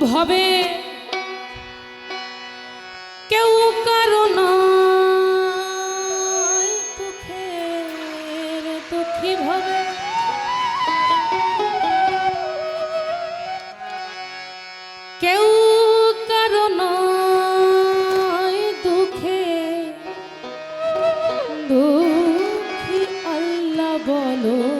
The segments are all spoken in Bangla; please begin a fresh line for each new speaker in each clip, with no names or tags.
ভবে। কেউ কারণ দুঃখের দুঃখী ভবে। কেউ কারণ দুঃখে। দুঃখী আল্লাহ বলো।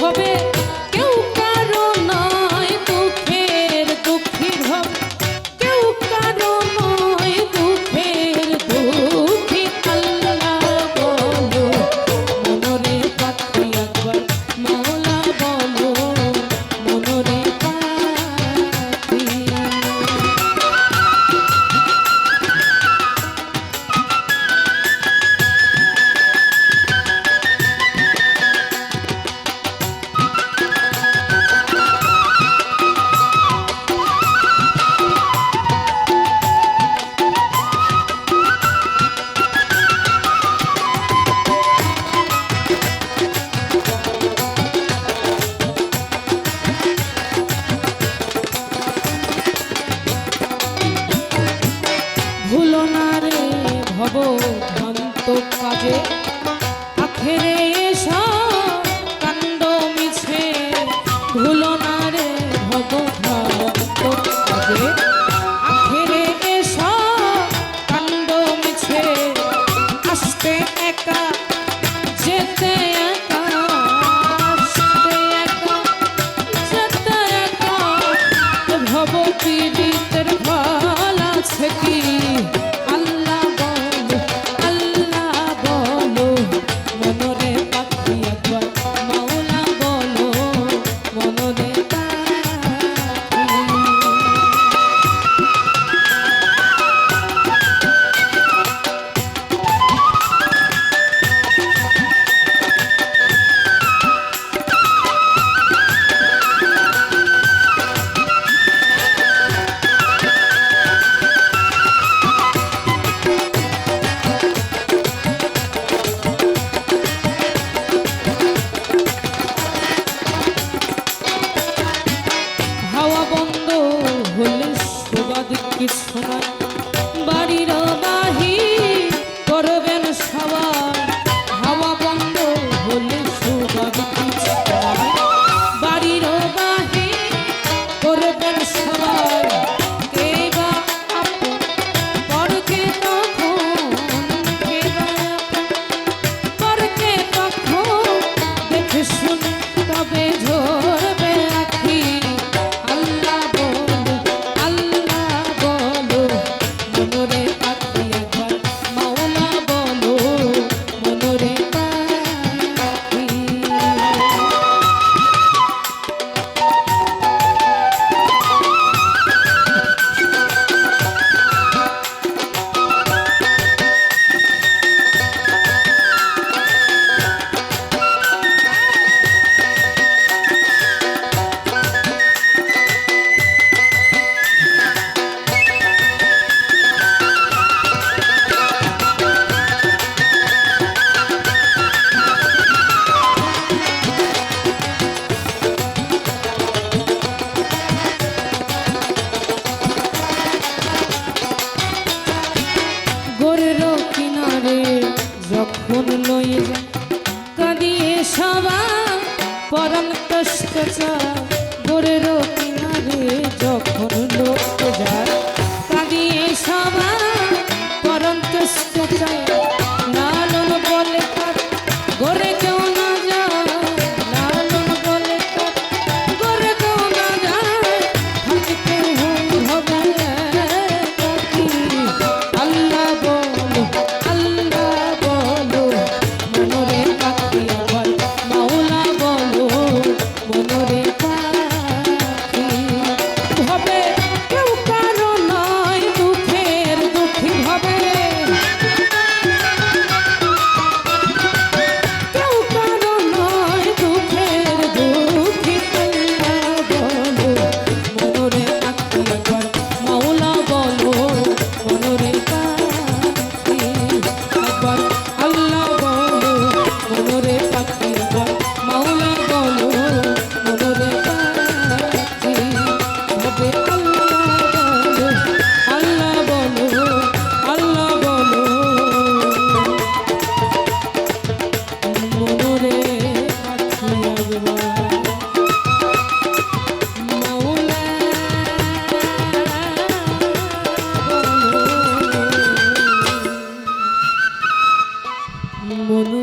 হবে। মাদক কাজে আখেরে কাণ্ড মিছে। ভুলো না রে ভগভক্ত কাজে আখেরে কাণ্ড মিছে। আসতে একা, যেতে Lopez. আগুন লয়ে যায় কাঁদিয়ে সবা পরম কষ্ট মনু